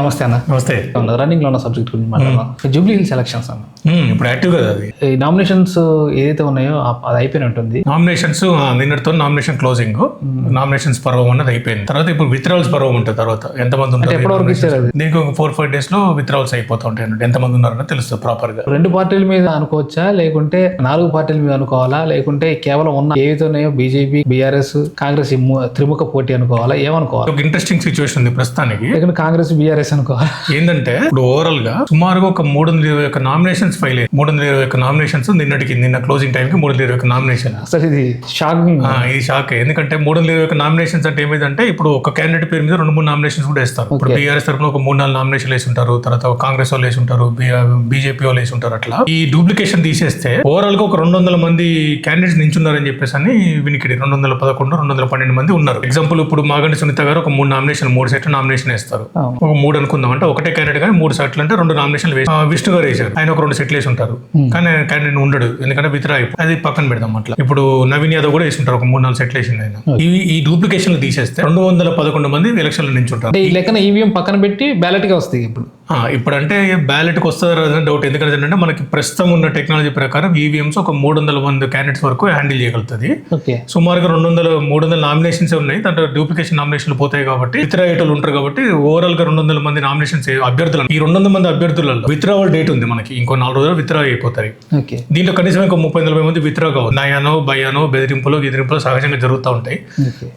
నమస్తే అన్న. నమస్తే. రన్నింగ్లో ఉన్న సబ్జెక్ట్ గురించి మాట్లాడదాం జూబ్లీ హిల్స్ ఎలక్షన్స్ అన్న. ఇప్పుడు యాక్టివ్ కదా అది. ఈ నామినేషన్స్ ఏదైతే ఉన్నాయో అది అయిపోయిన ఉంటుంది. నామినేషన్స్ నిన్నటితో నామినేషన్ క్లోజింగ్ నామినేషన్స్ పర్వం అన్నది అయిపోయింది. తర్వాత ఇప్పుడు విత్డ్రాల్స్ పర్వం ఉంటుంది తర్వాత. ఎంతమంది ఉంటారు ఎప్పటివరకు ఇచ్చారు అది? దీనికి ఒక ఫోర్ ఫైవ్ డేస్లో ఉంటాయి అన్నట్టు. ఎంతమంది ఉన్నారని తెలుస్తుంది ప్రాపర్గా. రెండు పార్టీల మీద అనుకోవచ్చా? లేకుంటే నాలుగు పార్టీల మీద అనుకోవాలా? లేకుంటే కేవలం ఉన్న ఏవైతే ఉన్నాయో బీజేపీ బీఆర్ఎస్ కాంగ్రెస్ త్రిముఖ పోటీ అనుకోవాలా? ఏమనుకోవాలి? ఒక ఇంట్రెస్టింగ్ సిచ్యువేషన్ ఉంది ప్రస్తుతానికి. కాంగ్రెస్ బీఆర్ఎస్ అనుకోవాలా ఏంటంటే ఇప్పుడు ఓవరాల్గా సుమారుగా ఒక మూడు వందల ఇరవై ఒక్క నామినేషన్స్ ఫైల్ అయ్యాయి. మూడు వందల ఇరవై ఒక్క నామినేషన్స్ నిన్నటికి నిన్న క్లోజింగ్ టైం కి మూడు వందల ఇరవై ఒక్క నామినేషన్. అసలు ఇది షాకింగ్. ఇది షాక్. ఎందుకంటే మూడు వందల ఇరవై ఒక్క నామినేషన్స్ అంటే ఏమైందంటే ఇప్పుడు ఒక క్యాండిడేట్ పేరు మీద రెండు మూడు నామినేషన్స్ కూడా వేస్తారు. ఇప్పుడు బీఆర్ఎస్ తరఫున ఒక మూడు నాలుగు నామినేషన్లు వేసి ఉంటారు తర్వాత ఒక కాంగ్రెస్ వాళ్ళు వేసి ఉంటారు బీజేపీ వాళ్ళు వేసి ఉంటారు అట్లా. ఈ డూప్లికేషన్ తీసేస్తే ఓవరాల్గా ఒక రెండు వందల మంది క్యాండిడేట్స్ నించున్నారని చెప్పేసి అని వినికిడి. రెండు వందల పదకొండు రెండు వందల పన్నెండు మంది ఉన్నారు. ఎగ్జాంపుల్ ఇప్పుడు మాగంటి సునీత గారు ఒక మూడు నామినేషన్ మూడు సెట్లు నామినేషన్ వేస్తారు. ఒక మూడు అనుకుందాం. అంటే ఒకటే క్యాండిడేట్ కానీ మూడు సెట్లు అంటే రెండు నామినేషన్లు వేసి విష్ణు గారు వేశారు. ఆయన ఒక రెండు సెట్లు వేసి ఉంటారు. కానీ ఆయన క్యాండిడేట్ ఉండడు. ఎందుకంటే అయిపోయి అది పక్కన పెడదాం అట్లా. ఇప్పుడు నవీన్ యాదవ్ కూడా వేసి ఉంటారు ఒక మూడు నాలుగు సెట్లు వేసింది ఆయన. ఇవి ఈ డూప్లికేషన్ తీసేస్తే రెండు వందల పదకొండు మంది ఎలక్షన్ల నుంచి ఉంటారు అంటే ఈ లెక్కన ఈవీఎం పక్కన పెట్టి బ్యాలెట్గా వస్తాయి ఇప్పుడు. ఇప్పుడంటే బ్యాలెట్కి వస్తుందా రాదని డౌట్ ఎందుకంటే మనకి ప్రస్తుతం ఉన్న టెక్నాలజీ ప్రకారం ఈవీఎంస్ ఒక మూడు వందల మంది క్యాండిడేట్స్ వరకు హ్యాండిల్ చేయగలుగుతుంది. సుమారుగా రెండు వందల మూడు వందల నామినేషన్స్ ఉన్నాయి. దాంట్లో డూప్లికేషన్ నామినేషన్లు పోతాయి కాబట్టి ఇతర ఐటలు ఉంటారు కాబట్టి ఓవరాల్గా రెండు వందల మంది నామినేషన్స్ అభ్యర్థులు. ఈ రెండు వందల మంది అభ్యర్థులలో విత్డ్రావల్ డేట్ ఉంది మనకి. ఇంకో నాలుగు రోజులు విత్డ్రా అయిపోతాయి. దీంట్లో కనీసం ఇంకో ముప్పై నలభై మంది విత్డ్రా కావు నయానో భయానో బెదిరింపులు ఎదిరింపులు సహజంగా జరుగుతూ ఉంటాయి.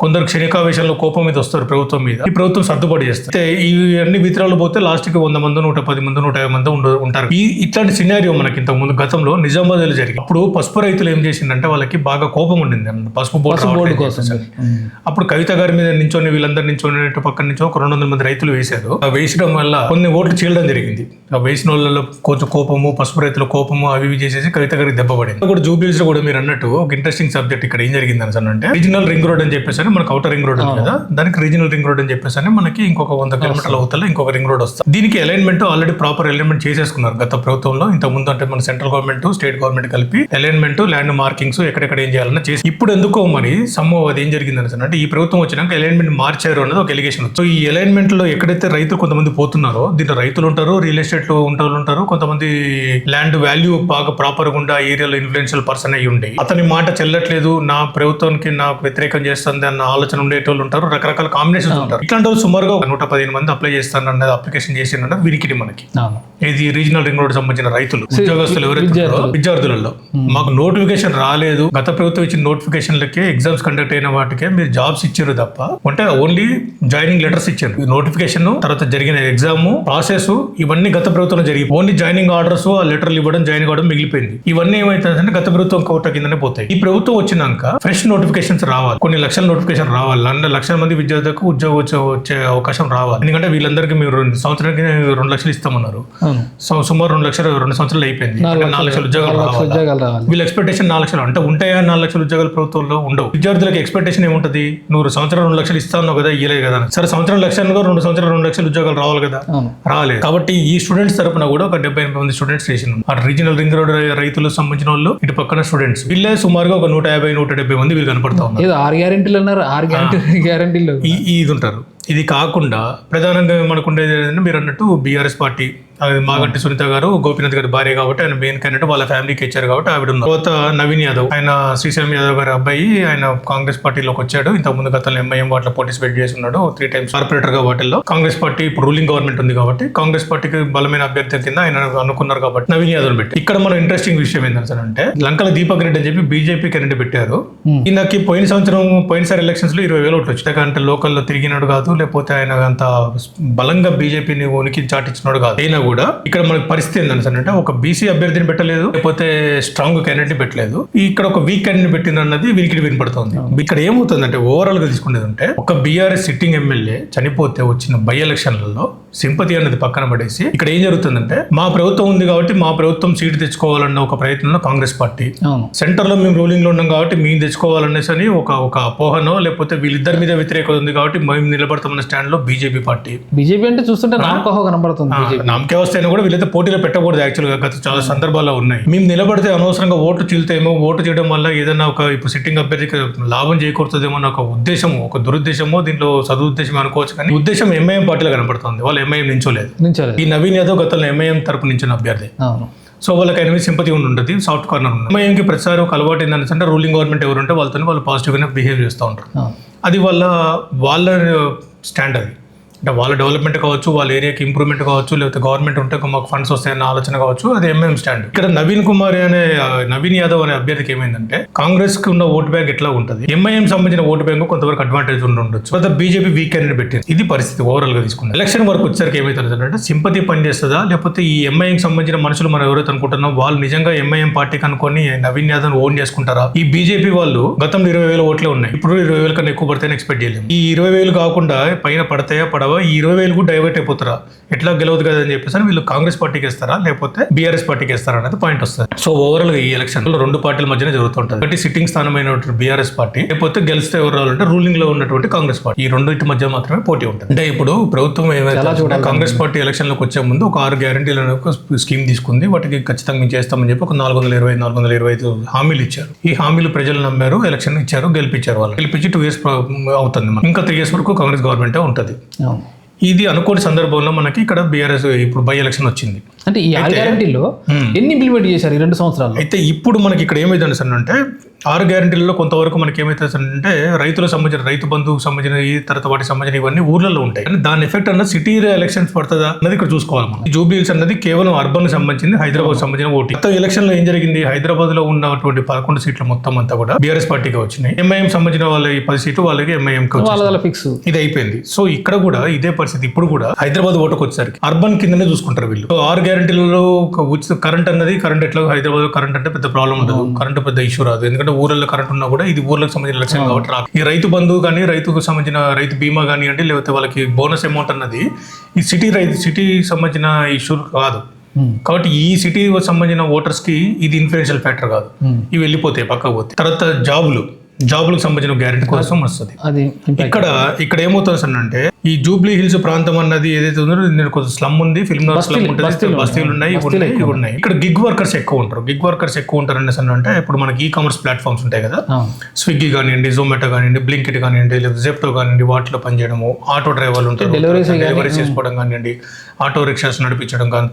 కొందరు క్షణికావేశంలో కోపం మీద వస్తారు ప్రభుత్వం మీద. ఈ ప్రభుత్వం సర్దుబాటు చేస్తారు. అయితే ఇవన్నీ విత్రాలు పోతే లాస్ట్కి వంద మంది నూట పది మంది నూట యాభై మంది ఉండ- ఉంటారు. ఈ ఇట్లాంటి సినారియో మనకి ఇంతకు ముందు గతంలో నిజామాబాద్లో జరిగింది. అప్పుడు పసుపు రైతులు ఏం చేసిందంటే వాళ్ళకి బాగా కోపం ఉండింది. పసుపు బోర్డు కోసం. అప్పుడు కవిత గారి మీద నించొని వీళ్ళందరూ నించొని పక్కన నుంచి ఒక రెండు వందల మంది రైతులు వేశారు. ఆ వేసడం వల్ల కొన్ని ఓట్లు చీలడం జరిగింది. ఆ వేసిన వాళ్ళలో కొంచెం కోపము పసుపు రైతుల కోపము అవి ఇవి చేసేసి కవిత గారికి దెబ్బ పడింది. కూడా జూబ్లీస్లో కూడా మీరు అన్నట్టు ఒక ఇంట్రెస్టింగ్ సబ్జెక్ట్ ఇక్కడ ఏం జరిగింది అని అంటే రీజనల్ రింగ్ రోడ్ అని చెప్పేసి మనకు అవుటర్ రింగ్ రోడ్ ఉంది కదా దానికి రీజనల్ రింగ్ రోడ్ అని చెప్పేసి మనకి ఇంకొక వంద కిలోమీటర్ల అవతల ఇంకొక రింగ్ రోడ్ వస్తుంది. దీనికి అలైన్మెంట్ ఆల్రెడీ ప్రాపర్ అలైన్మెంట్ చేసేసుకున్నారు గత ప్రభుత్వంలో. ఇంత ముందు అంటే మన సెంట్రల్ గవర్నమెంట్ స్టేట్ గవర్నమెంట్ కలిపి అలైన్మెంట్ ల్యాండ్ మార్కింగ్స్ ఎక్కడెక్కడ ఏం చేయాలన్నా చేసి ఇప్పుడు ఎందుకో మరి సమ్మో అది ఏం జరిగింది అంటే ఈ ప్రభుత్వం వచ్చినాక అలైన్మెంట్ మార్చారు అన్నది ఒక ఎలిగేషన్ సో ఈ అలైన్మెంట్లో ఎక్కడైతే రైతులు కొంతమంది పోతున్నారో దీంట్లో రైతులు ఉంటారు రియల్ ఎస్టేట్లో ఉంటారు ఉంటారు కొంతమంది ల్యాండ్ వాల్యూ బాగా ప్రాపర్ గుండా ఉండే ఏరియాలో ఇన్ఫ్లుయెన్షియల్ పర్సన్ అయ్యి ఉండి అతని మాట చెల్లట్లేదు నా ప్రభుత్వానికి నాకు వ్యతిరేకం చేస్తుంది అన్న ఆలోచన ఉండేటోళ్ళు ఉంటారు రకరకాల కాంబినేషన్స్ ఉంటారు. ఇట్లాంటి వాళ్ళు సుమారుగా నూట పదిహేను మంది అప్లై చేస్తాను అన్నది అప్లికేషన్ చేసి వినికిడి మనకి. ఇది రీజనల్ రింగ్ రోడ్ సంబంధించిన రైతులు ఉద్యోగస్తులు ఎవరైతే విద్యార్థులలో. మాకు నోటిఫికేషన్ రాలేదు. గత ప్రభుత్వం ఇచ్చిన నోటిఫికేషన్లకే ఎగ్జామ్స్ కండక్ట్ అయిన వాటికే మీరు జాబ్స్ ఇచ్చారు తప్ప అంటే ఓన్లీ జాయినింగ్ లెటర్స్ ఇచ్చారు. నోటిఫికేషన్ తర్వాత జరిగిన ఎగ్జామ్ ప్రాసెస్ ఇవన్నీ గత ప్రభుత్వంలో జరిగి ఓన్లీ జాయినింగ్ ఆర్డర్స్ ఆ లెటర్లు ఇవ్వడం జాయిన్ అవ్వడం మిగిలిపోయింది. ఇవన్నీ ఏమైతుందంటే గత ప్రభుత్వం కోట కిందనే పోతాయి. ఈ ప్రభుత్వం వచ్చినాక ఫ్రెష్ నోటిఫికేషన్స్ రావాలి. కొన్ని లక్షల నోటిఫికేషన్ రావాలి. లక్షల మంది విద్యార్థులకు ఉద్యోగం వచ్చే వచ్చే అవకాశం రావాలి. ఎందుకంటే వీళ్ళందరికీ మీరు రెండు సంవత్సరానికి రెండు లక్షలు ఇస్తామన్నారు. సుమారు రెండు లక్షలు రెండు సంవత్సరాలు అయిపోయింది. నాలుగు లక్షల ఉద్యోగాలు రావాలి? వీళ్ళ ఎక్స్పెక్టేషన్ నాలుగు లక్షలు. అంటే ఉంటాయా నాలుగు లక్షల ఉద్యోగాలు ప్రభుత్వంలో? ఉండవు. విద్యార్థులకు ఎక్స్పెక్టేషన్ ఏముంటది? నువ్వు సంవత్సరం రెండు లక్షలు ఇస్తాను కదా ఇయ్యలేదు కదా సరే సంవత్సరం లక్షలు రెండు సంవత్సరాలు రెండు లక్షల ఉద్యోగాలు రావాలి కదా? రాలేదు. కాబట్టి ఈ స్టూడెంట్స్ తరపున కూడా ఒక డెబ్బై ఎనభై మంది స్టూడెంట్స్ చేసిన ఆ రీజనల్ రింగ్ రోడ్ రైతులకు సంబంధించిన వాళ్ళు ఇటు పక్కన స్టూడెంట్స్. వీళ్ళే సుమారుగా ఒక నూట యాభై నూట డెబ్బై మంది వీళ్ళు కనపడతా ఉన్నారు. ఆరు గ్యారెంటీలు అన్నారు. ఆరు గ్యారెంటీ గ్యారెంటీలు ఇది ఉంటారు. ఇది కాకుండా ప్రధానంగా మనకు ఉండేది ఏంటంటే మీరు అన్నట్టు బీఆర్ఎస్ పార్టీ మాగంటి సునీత గారు గోపీనాథ్ గారి భార్య కాబట్టి ఆయన మెయిన్ క్యాండిడేట్ వాళ్ళ ఫ్యామిలీకి ఇచ్చారు కాబట్టి ఆవిడ ఉన్నారు. తర్వాత నవీన్ యాదవ్ ఆయన శ్రీశైలం యాదవ్ గారి అబ్బాయి ఆయన కాంగ్రెస్ పార్టీలోకి వచ్చాడు. ఇంత ముందు గతంలో ఎంఐఎం వాటిలో పార్టిసిపేట్ చేసి ఉన్నాడు త్రీ టైమ్స్ కార్పొరేటర్గా వాటిల్లో. కాంగ్రెస్ పార్టీ ఇప్పుడు రూలింగ్ గవర్నమెంట్ ఉంది కాబట్టి కాంగ్రెస్ పార్టీకి బలమైన అభ్యర్థి కింద ఆయన అనుకున్నారు కాబట్టి నవీన్ యాదవ్ పెట్టి. ఇక్కడ మనం ఇంట్రెస్టింగ్ విషయం ఏంటంటే లంకల దీపక్ రెడ్డి అని చెప్పి బీజేపీ క్యాండిడేట్ పెట్టారు. ఈయనకి పోయిన సంవత్సరం పోయినసారి ఎలక్షన్స్లో ఇరవై వేలు ఓట్లు వచ్చాయి. అంటే లోకల్లో తిరిగినాడు కాదు లేకపోతే ఆయన అంత బలంగా బీజేపీని ఉనికి చాటించినాడు కాదు. అయినా కూడా ఇక్కడ మనకి పరిస్థితి ఏంటంటే అంటే ఒక బీసీ అభ్యర్థిని పెట్టలేదు లేకపోతే స్ట్రాంగ్ క్యాండిడేట్ పెట్టలేదు. ఇక్కడ ఒక వీక్ క్యాండిడేట్ పెట్టింది అన్నది వీరికి వినపడుతుంది. ఇక్కడ ఏమవుతుందంటే ఓవరాల్గా తీసుకునేది అంటే ఒక బీఆర్ఎస్ సిట్టింగ్ ఎమ్మెల్యే చనిపోతే వచ్చిన బై ఎలక్షన్లలో సింపతి అనేది పక్కన పడేసి ఇక్కడ ఏం జరుగుతుందంటే మా ప్రభుత్వం ఉంది కాబట్టి మా ప్రభుత్వం సీటు తెచ్చుకోవాలన్న ఒక ప్రయత్నంలో కాంగ్రెస్ పార్టీ. సెంటర్లో మేము రూలింగ్లో ఉన్నాం కాబట్టి మేము తెచ్చుకోవాలనేసి అని ఒక ఒక అపోహనో లేకపోతే వీళ్ళిద్దరి మీద వ్యతిరేకత ఉంది కాబట్టి మేము నిలబడతాం పడతామన్న స్టాండ్లో బీజేపీ పార్టీ. బీజేపీ అంటే చూస్తుంటే నామకోహ కనబడుతుంది వస్తేనే కూడా వీళ్ళైతే పోటీలో పెట్టకూడదు యాక్చువల్గా గత చాలా సందర్భాల్లో ఉన్నాయి. మేము నిలబడితే అనవసరంగా ఓటు చీల్తేమో ఓటు చేయడం వల్ల ఏదైనా ఒక ఇప్పుడు సిట్టింగ్ అభ్యర్థికి లాభం చేకూరుతుందేమో అన్న ఒక ఉద్దేశము ఒక దురుద్దేశమో దీంట్లో సదుద్దేశం అనుకోవచ్చు కానీ ఉద్దేశం ఎంఐఎం పార్టీలో కనపడుతుంది. వాళ్ళు ఎంఐఎం నించోలేదు. ఈ నవీన్ యాదవ్ గతంలో ఎంఐఎం తరపు నించిన అభ్యర్థి. సో వాళ్ళకి మీద సింపతి ఉండి ఉంటుంది సాఫ్ట్ కార్నర్ ఉంది ఎంఐఎంకి ప్రతిసారి ఒక అలవాటు ఏంటంటే అంటే రూలింగ్ గవర్నమెంట్ ఎవరు ఉంటే వాళ్ళతో వాళ్ళు పాజిటివ్గానే బిహేవ్ చేస్తూ ఉంటారు. అది వాళ్ళ వాళ్ళ స్టాండ్ అది అంటే వాళ్ళ డెవలప్మెంట్ కావచ్చు వాళ్ళ ఏరియాకి ఇంప్రూవ్మెంట్ కావచ్చు లేకపోతే గవర్నమెంట్ ఉంటే మాకు ఫండ్స్ వస్తాయన్న ఆలోచన కావచ్చు అది ఎంఎం స్టాండ్ ఇక్కడ నవీన్ కుమార్ అనే నవీన్ యాదవ్ అనే అభ్యర్థికి ఏమైందంటే కాంగ్రెస్కి ఉన్న ఓటు బ్యాంక్ ఎట్లా ఉంటుంది? ఎంఐఎం సంబంధించిన ఓటు బ్యాంక్ కొంతవరకు అడ్వాంటేజ్ ఉండొచ్చు. తర్వాత బీజేపీ వీక్ అని పెట్టింది. ఇది పరిస్థితి ఓవరాల్గా తీసుకున్నాం ఎలక్షన్ వరకు వచ్చేసరికి ఏమైతుంది అంటే సింపతి పనిచేస్తుందా? లేకపోతే ఈ ఎంఐఎం సంబంధించిన మనుషులు మనం ఎవరైతే అనుకుంటున్నాం వాళ్ళు నిజంగా ఎంఐఎం పార్టీకి అనుకొని నవీన్ యాదవ్ ఓన్ చేసుకుంటారా? ఈ బీజేపీ వాళ్ళు గతంలో ఇరవై వేల ఓట్లే ఉన్నాయి. ఇప్పుడు ఇరవై వేల కన్నా ఎక్కువ పడితేనే ఎక్స్పెక్ట్ చేయలేము. ఈ ఇరవై వేలు కాకుండా పైన పడతాయా పడవా? ఈ ఇరవై వేలు కూడా డైవర్ట్ అయిపోతారా? ఎట్లా గెలవదు కదా అని చెప్పేసి వీళ్ళు కాంగ్రెస్ పార్టీకి ఇస్తారా లేకపోతే బీఆర్ఎస్ పార్టీకి ఇస్తారా అనేది పాయింట్ వస్తుంది. సో ఓవరాల్గా ఈ ఎలక్షన్లో రెండు పార్టీల మధ్యనే జరుగుతుంటుంది. ఒకటి సిట్టింగ్ స్థానమైనటువంటి బీఆర్ఎస్ పార్టీ లేకపోతే గెలిస్తే ఎవరు రావాలంటే రూలింగ్లో ఉన్నటువంటి కాంగ్రెస్ పార్టీ. ఈ రెండింటి మధ్య మాత్రమే పోటీ ఉంటుంది. అంటే ఇప్పుడు ప్రభుత్వం ఏమైతే కాంగ్రెస్ పార్టీ ఎలక్షన్లోకి వచ్చే ముందు ఒక ఆరు గ్యారంటీలను ఒక స్కీమ్ తీసుకుంది. వాటికి ఖచ్చితంగా మేము చేస్తామని చెప్పి ఒక నాలుగు వందల ఇరవై నాలుగు వందల ఇరవై ఐదు హామీలు ఇచ్చారు. ఈ హామీలు ప్రజలు నమ్మారు ఎలక్షన్ ఇచ్చారు గెలిపించారు వాళ్ళు గెలిపించి టూ ఇయర్స్ అవుతుంది. ఇంకా త్రీ ఇయర్స్ వరకు కాంగ్రెస్ గవర్నమెంటే ఉంటుంది. ఇది అనుకోని సందర్భంలో మనకి ఇక్కడ బీఆర్ఎస్ ఇప్పుడు బై ఎలక్షన్ వచ్చింది. అంటే ఈ గ్యారంటీలో ఎన్ని ఇంప్లిమెంట్ చేశారు ఈ రెండు సంవత్సరాల్లో? అయితే ఇప్పుడు మనకి ఇక్కడ ఏమైంది సార్ అంటే ఆరు గ్యారంటీలలో కొంతవరకు మనకి ఏమైతుంది సార్ అంటే రైతులకు సంబంధించిన రైతు బంధువుకు సంబంధించిన ఈ తర్వాత వాటికి సంబంధించిన ఇవన్నీ ఊర్లలో ఉంటాయి. కానీ దాని ఎఫెక్ట్ అన్నది సిటీ ఎలక్షన్స్ పడుతుందా అన్నది ఇక్కడ చూసుకోవాలి మనం. జూబ్లీ హిల్స్ అన్నది కేవలం అర్బన్ సంబంధించింది హైదరాబాద్ సంబంధించిన ఓటు. మొత్తం ఎలక్షన్లో ఏం జరిగింది? హైదరాబాద్లో ఉన్నటువంటి పదకొండు సీట్లు మొత్తం అంతా కూడా బీఆర్ఎస్ పార్టీకి వచ్చినాయి. ఎంఐఎం సంబంధించిన వాళ్ళ ఈ పది సీట్లు వాళ్ళకి ఎంఐఎం ఫిక్స్ ఇది అయిపోయింది. సో ఇక్కడ కూడా ఇదే పరిస్థితి. ఇప్పుడు కూడా హైదరాబాద్ ఓటుకు వచ్చేసరికి అర్బన్ కిందనే చూసుకుంటారు వీళ్ళు. ఆరు గ్యారంటీలలో ఉచిత కరెంట్ అన్నది కరెంట్ ఎట్లా హైదరాబాద్ కరెంట్ అంటే పెద్ద ప్రాబ్లం ఉండదు. కరెంట్ పెద్ద ఇష్యూ రాదు. ఎందుకంటే ఊర్లలో కరెంట్ ఉన్నా కూడా ఇది ఊర్లకు సంబంధించిన లక్ష్యం కాబట్టి రాదు. ఈ రైతు బంధువు కానీ రైతుకు సంబంధించిన రైతు బీమా కానివ్వండి లేకపోతే వాళ్ళకి బోనస్ అమౌంట్ అన్నది ఈ సిటీ రైతు సిటీ సంబంధించిన ఇష్యూ కాదు. కాబట్టి ఈ సిటీ సంబంధించిన ఓటర్స్కి ఇది ఇన్ఫ్లుయెన్షియల్ ఫ్యాక్టర్ కాదు. ఇవి వెళ్ళిపోతాయి పక్కకు పోతే తర్వాత జాబులు. జాబులకు సంబంధించిన గ్యారెంటీ కోసం వస్తుంది. అది. ఇక్కడ ఇక్కడ ఏమవుతుంది సార్ అంటే ఈ జూబ్లీ హిల్స్ ప్రాంతం అన్నది ఏదైతే ఉందో నేను కొంచెం స్లమ్ ఉంది ఫిల్మ్ స్లమ్ ఉంటుంది బస్తీలు ఉన్నాయి. ఉన్నాయి ఇక్కడ గిగ్ వర్కర్స్ ఎక్కువ ఉంటారు. గిగ్ వర్కర్స్ ఎక్కువ ఉంటారు అనేసి అంటే ఇప్పుడు మనకి ఈ కామర్స్ ప్లాట్ఫామ్స్ ఉంటాయి కదా. స్విగ్గీ కానివ్వండి జొమాటో కానివ్వండి బ్లింకిట్ కానివ్వండి లేదా జెప్టో కానివ్వండి వాటిలో పనిచేయడము ఆటో డ్రైవర్లు ఉంటారు డెలివరీ చేసుకోవడం కానివ్వండి ఆటో రిక్షాస్ నడిపించడం కానీ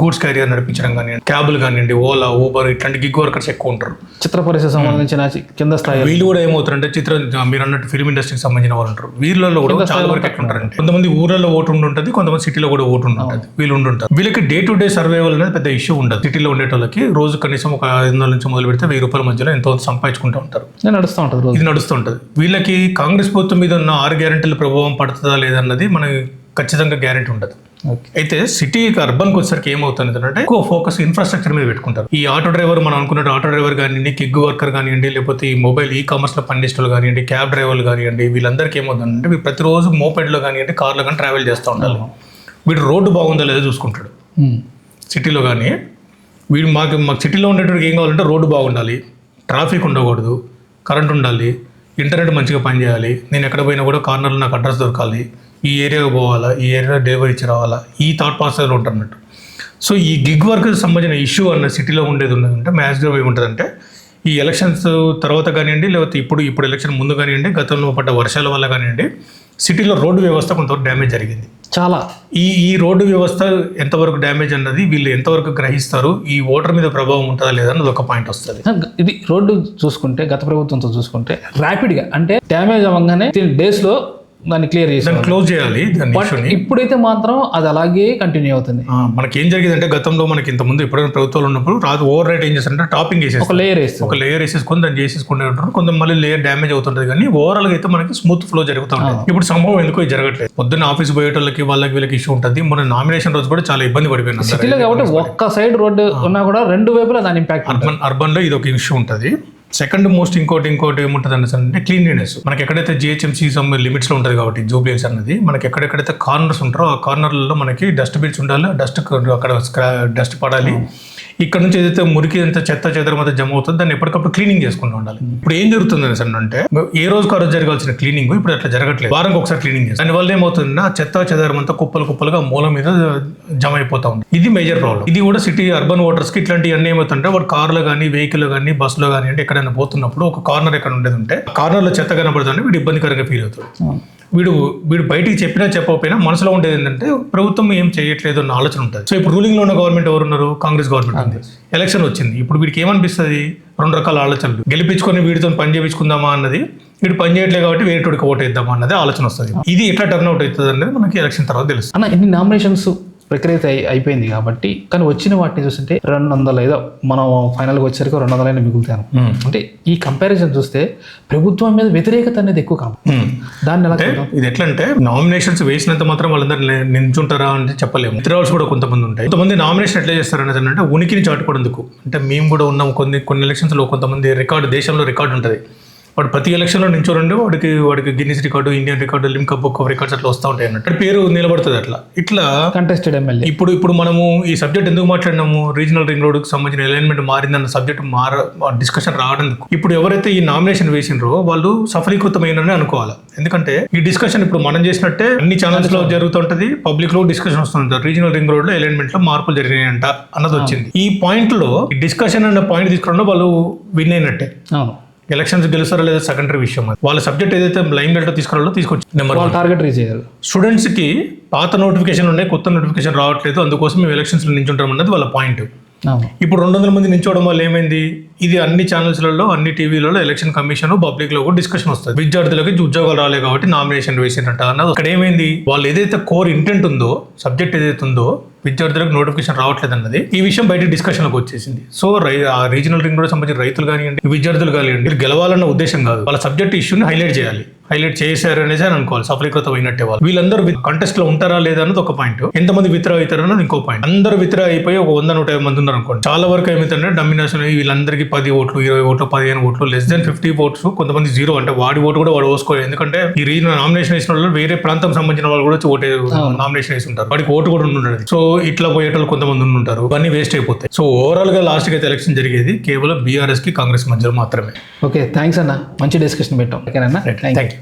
గూడ్స్ క్యారియర్ నడిపించడం కానివ్వండి క్యాబులు కానివ్వండి ఓలా ఊబర్ ఇట్లాంటి గిగ్ వర్కర్స్ ఎక్కువ ఉంటారు. చిత్ర పరిస్థితి సంబంధించిన కింద స్థాయి వీళ్ళు కూడా ఏమవుతారంటే చిత్ర మీరు అన్నట్టు ఫిల్మ్ ఇండస్ట్రీకి సంబంధించిన వాళ్ళు ఉంటారు. వీళ్ళలో కూడా చాలా వరకు ఎట్లా ఉంటారంటే కొంతమంది ఊర్లలో ఓటు ఉంటుంది కొంతమంది సిటీలో కూడా ఓటు ఉంటుంది వీళ్ళు ఉండుంటారు. వీళ్ళకి డే టు డే సర్వైవల్ అనేది పెద్ద ఇష్యూ ఉండదు. సిటీలో ఉండేటోళ్ళకి రోజు కనీసం ఒక ఐదు వందల నుంచి మొదలు పెడితే వెయ్యి రూపాయల మధ్యలో ఎంతో సంపాదించుకుంటూ ఉంటారు. నేను నడుస్తూ ఉంటుంది ఇది నడుస్తుంటది వీళ్ళకి కాంగ్రెస్ ప్రభుత్వం మీద ఉన్న ఆరు గ్యారెంటీల ప్రభావం పడుతుందా లేదన్నది మనకి ఖచ్చితంగా గ్యారెంటీ ఉండదు. ఓకే అయితే సిటీకి అర్బన్కి వచ్చేసరికి ఏమవుతుంది అంటే ఎక్కువ ఫోకస్ ఇన్ఫ్రాస్ట్రక్చర్ మీద పెట్టుకుంటారు. ఈ ఆటో డ్రైవర్ మనం అనుకున్నట్టు ఆటో డ్రైవర్ కానివ్వండి కిగ్ వర్కర్ కానివ్వండి లేకపోతే ఈ మొబైల్ ఈ కామర్స్లో పనిచేసేవాళ్ళు కానివ్వండి క్యాబ్ డ్రైవర్లు కానివ్వండి వీళ్ళందరికీ ఏమవుతుందంటే వీళ్ళు ప్రతిరోజు మోపెడ్లో కానివ్వండి కార్లో కానీ ట్రావెల్ చేస్తూ ఉండాలి వీడు రోడ్డు బాగుందా లేదో చూసుకుంటాడు. ఉమ్. సిటీలో కానీ వీడు మాకు మాకు సిటీలో ఉండేటోడికి ఏం కావాలంటే రోడ్డు బాగుండాలి ట్రాఫిక్ ఉండకూడదు కరెంట్ ఉండాలి ఇంటర్నెట్ మంచిగా పనిచేయాలి నేను ఎక్కడ పోయినా కూడా కార్నర్లో నాకు అడ్రస్ దొరకాలి ఈ ఏరియాకి పోవాలా ఈ ఏరియాలో డెలివరీ ఇచ్చి రావాలా ఈ థాట్ ప్రాసెస్లో ఉంటున్నట్టు సో ఈ గిగ్ వర్క్ సంబంధించిన ఇష్యూ అన్న సిటీలో ఉండేది ఉన్నదంటే మ్యాక్సిమం ఏముంటుందంటే ఈ ఎలక్షన్స్ తర్వాత కానివ్వండి లేకపోతే ఇప్పుడు ఇప్పుడు ఎలక్షన్ ముందు కానివ్వండి గతంలో పడ్డ వర్షాల వల్ల కానివ్వండి సిటీలో రోడ్డు వ్యవస్థ కొంతవరకు డ్యామేజ్ జరిగింది. చాలా. ఈ ఈ రోడ్డు వ్యవస్థ ఎంతవరకు డ్యామేజ్ అన్నది వీళ్ళు ఎంతవరకు గ్రహిస్తారు ఈ ఓటర్ మీద ప్రభావం ఉంటుందా లేదా అన్నది ఒక పాయింట్ వస్తుంది. ఇది రోడ్డు చూసుకుంటే గత ప్రభుత్వంతో చూసుకుంటే ర్యాపిడ్గా అంటే డ్యామేజ్ అవ్వగానే డేస్లో దాన్ని క్లియర్ చేసాం క్లోజ్ చేయాలి ఇప్పుడైతే మాత్రం అది అలాగే కంటిన్యూ అవుతుంది. మనకి ఏం జరిగిందంటే గతంలో మనకి ఇంత ముందు ఎప్పుడైనా ప్రభుత్వాలు ఉన్నప్పుడు రాదు ఓవర్ రైట్ ఏం చేస్తారంటే టాపింగ్ ఒక వేసేస్తారు లేయర్ వేస్తుంది ఒక లేయర్ వేసేసుకొని దాన్ని చేసేసుకుంటే ఉంటారు. కొంత మళ్ళీ లేయర్ డ్యామేజ్ అవుతుంటది కానీ ఓవరాల్గా అయితే మనకి స్మూత్ ఫ్లో జరుగుతూ ఉంటుంది. ఇప్పుడు సంభవం ఎందుకో జరగట్లేదు? పొద్దున్న ఆఫీస్ పోయేటోళ్ళకి వాళ్ళకి వీళ్ళకి ఇష్యూ ఉంటుంది. మన నామినేషన్ రోజు కూడా చాలా ఇబ్బంది పడిపోయినాం సార్. సిటీలో కాబట్టి ఒక్క సైడ్ రోడ్డు ఉన్నా కూడా రెండు వైపులా దాని ఇంపాక్ట్ అర్బన్ అర్బన్లో ఇది ఒక ఇష్యూ ఉంటుంది. సెకండ్ మోస్ట్ ఇంకోటి ఇంకోటి ఏముంటుంది అంటే క్లీన్లీనెస్ మనకి ఎక్కడైతే జిహెచ్ఎంసీ సమ్ లిమిట్స్లో ఉంటుంది కాబట్టి జూబ్లీస్ అనేది మనకి ఎక్కడెక్కడైతే కార్నర్స్ ఉంటారో ఆ కార్నర్లలో మనకి డస్ట్బిన్స్ ఉండాలి డస్ట్ అక్కడ డస్ట్ పడాలి. Hmm. ఇక్కడ నుంచి ఏదైతే మురికి ఎంత చెత్త చెదరం అంతా జమ అవుతుందో దాన్ని ఎప్పటికప్పుడు క్లీనింగ్ చేసుకుంటూ ఉండాలి. ఇప్పుడు ఏం జరుగుతుంది అంటే ఏ రోజుకు ఆ రోజు జరగాల్సిన క్లీనింగ్ ఇప్పుడు అట్లా జరగట్లేదు. వారానికి ఒకసారి క్లీనింగ్ చేస్తారు. దానివల్ల ఏమవుతుందంటే ఆ చెత్త చెదరం అంతా కుప్పలు కుప్పలుగా మూల మీద జమ అయిపోతా ఉంది. ఇది మేజర్ ప్రాబ్లం ఇది కూడా సిటీ అర్బన్ వాటర్స్కి ఇట్లాంటివన్నీ ఏమవుతుంటే వాడు కార్లో కానీ వెహికల్ కానీ బస్సులో కానీ అంటే ఎక్కడైనా పోతున్నప్పుడు ఒక కార్నర్ ఎక్కడ ఉండేది ఉంటే కార్నర్లో చెత్త కనపడుతుంటే వీడు ఇబ్బందికరంగా ఫీల్ అవుతాడు. వీడు వీడు బయటికి చెప్పినా చెప్పకపోయినా మనసులో ఉండేది ఏంటంటే ప్రభుత్వం ఏం చేయట్లేదు అన్న ఆలోచన ఉంటుంది. సో ఇప్పుడు రూలింగ్లో ఉన్న గవర్నమెంట్ ఎవరు ఉన్నారు కాంగ్రెస్ గవర్నమెంట్ ఉంది. ఎలక్షన్ వచ్చింది. ఇప్పుడు వీడికి ఏమనిపిస్తుంది? రెండు రకాల ఆలోచనలు. గెలిపించుకొని వీడితో పని చేయించుకుందామా అన్నది వీడు పని చేయట్లేదు కాబట్టి వేరేటోడికి ఓటు వేద్దామా అన్నది ఆలోచన వస్తుంది. ఇది ఎట్లా టర్న్ అవుట్ అవుతుంది అనేది మనకి ఎలక్షన్ తర్వాత తెలుస్తుంది అన్న ఇన్ని నామినేషన్స్ ప్రక్రియ అయిపోయింది కాబట్టి కానీ వచ్చిన వాటిని చూస్తుంటే రెండు వందల ఏదో మనం ఫైనల్గా వచ్చేసరికి రెండు వందలైనా మిగులుతాను అంటే ఈ కంపారిజన్ చూస్తే ప్రభుత్వం మీద వ్యతిరేకత అనేది ఎక్కువ కాదు. దాన్ని ఎలా ఇది ఎట్లా అంటే నామినేషన్స్ వేసినంత మాత్రం వాళ్ళందరూ నించుంటారా అంటే చెప్పలేము. విత్డ్రాల్స్ కూడా కొంతమంది ఉంటాయి. కొంతమంది నామినేషన్ ఎట్లా చేస్తారు అనేది అంటే ఉనికిని చాటుకోవడానికి అంటే మేము కూడా ఉన్నాం కొన్ని కొన్ని ఎలక్షన్స్లో కొంతమంది రికార్డు దేశంలో రికార్డు ఉంటుంది. వాడు ప్రతి ఎలక్షన్లో నించోరండి వాడికి వాడికి Guinness record Indian record Limca book of records అట్లా వస్తూ ఉంటాయి అన్నట్టు. పేరు నిలబడుతుంది అట్లా. ఇట్లా కంటెస్టెడ్ ఎమ్మెల్యే ఇప్పుడు ఇప్పుడు మనము ఈ సబ్జెక్ట్ ఎందుకు మాట్లాడినాము? రీజనల్ రింగ్ రోడ్కి సంబంధించిన అలైన్మెంట్ మారిందన్న సబ్జెక్ట్ మార డిస్కషన్ రావడానికి ఇప్పుడు ఎవరైతే ఈ నామినేషన్ వేసినరో వాళ్ళు సఫలీకృతమైనని అనుకోవాలి? ఎందుకంటే ఈ డిస్కషన్ ఇప్పుడు మనం చేసినట్టే అన్ని ఛానల్స్లో జరుగుతుంటది పబ్లిక్లో డిస్కషన్ వస్తుంది రీజనల్ రింగ్ రోడ్లో అలైన్మెంట్లో మార్పులు జరిగినాయంట అన్నది వచ్చింది. ఈ పాయింట్లో డిస్కషన్ అన్న పాయింట్ తీసుకోవడంలో వాళ్ళు విన్ అయినట్టే. అవును. ఎలక్షన్స్ గెలుస్తారో లేదా సెకండరీ విషయం. వాళ్ళ సబ్జెక్ట్ ఏదైతే లైన్ లైట్ తీసుకురాలో తీసుకొచ్చి నెంబర్ వాళ్ళు టార్గెట్ రీచ్ అయ్యారు. స్టూడెంట్స్కి పాత నోటిఫికేషన్ ఉన్నాయి కొత్త నోటిఫికేషన్ రావట్లేదు. అందుకోసం మేము ఎలక్షన్స్లో నించుంటాం అన్నది వాళ్ళ పాయింట్ ఇప్పుడు రెండు వందల మంది నిల్చోవడం వల్ల ఏమైంది? ఇది అన్ని ఛానల్స్లలో అన్ని టీవీలలో ఎలక్షన్ కమిషన్ పబ్లిక్లో కూడా డిస్కషన్ వస్తుంది. విద్యార్థులకి ఉద్యోగాలు రాలే కాబట్టి నామినేషన్ వేసినట్ట అన్నది అక్కడ ఏమైంది? వాళ్ళు ఏదైతే కోర్ ఇంటెంట్ ఉందో సబ్జెక్ట్ ఏదైతే ఉందో విద్యార్థులకు నోటిఫికేషన్ రావట్లేదు అన్నది ఈ విషయం బయట డిస్కషన్లోకి వచ్చేసింది. సో రై ఆ రీజనల్ రింగ్ రోడ్ సంబంధించిన రైతులు కానివ్వండి విద్యార్థులు కానివ్వండి గెలవాలన్న ఉద్దేశం కాదు. వాళ్ళ సబ్జెక్ట్ ఇష్యూని హైలైట్ చేయాలి. హైలైట్ చేశారు అనేసి అని అనుకోవాలి. సఫలీకృతం అయినట్టే వాళ్ళు. వీళ్ళందరూ కంటెస్ట్లో ఉంటారా లేదా అన్నది ఒక పాయింట్ ఎంతమంది విత్డ్రా అవుతారు అన్నది ఇంకో పాయింట్ అందరూ విత్డ్రా అయిపోయి ఒక వంద నూట యాభై మంది ఉన్నారు అనుకోండి. చాలా వరకు ఏమైతుందంటే డమినేషన్ వీళ్ళందరికీ పది ఓట్లు ఇరవై ఓట్లు పదిహేను ఓట్లు లెస్ దెన్ ఫిఫ్టీ ఓట్స్ కొంతమంది జీరో అంటే వాడి ఓటు కూడా వాడు వేసుకోలేదు ఎందుకంటే ఈ రీజన్ నామినేషన్ వేసిన వాళ్ళు వేరే ప్రాంతం సంబంధించిన వాళ్ళు కూడా వచ్చి ఓటే నామినేషన్ వేసి ఉంటారు. వాడికి ఓటు కూడా ఉండదు సో ఇట్లా పోయేటోళ్ళు కొంతమంది ఉంటారు ఇవన్నీ వేస్ట్ అయిపోతాయి. సో ఓవరాల్గా లాస్ట్ అయితే ఎలక్షన్ జరిగేది కేవలం బీఆర్ఎస్కి కాంగ్రెస్ మధ్యలో మాత్రమే. ఓకే థ్యాంక్స్ అన్న. మంచి డిస్కషన్ పెట్టాం. ఓకేనా థ్యాంక్ యూ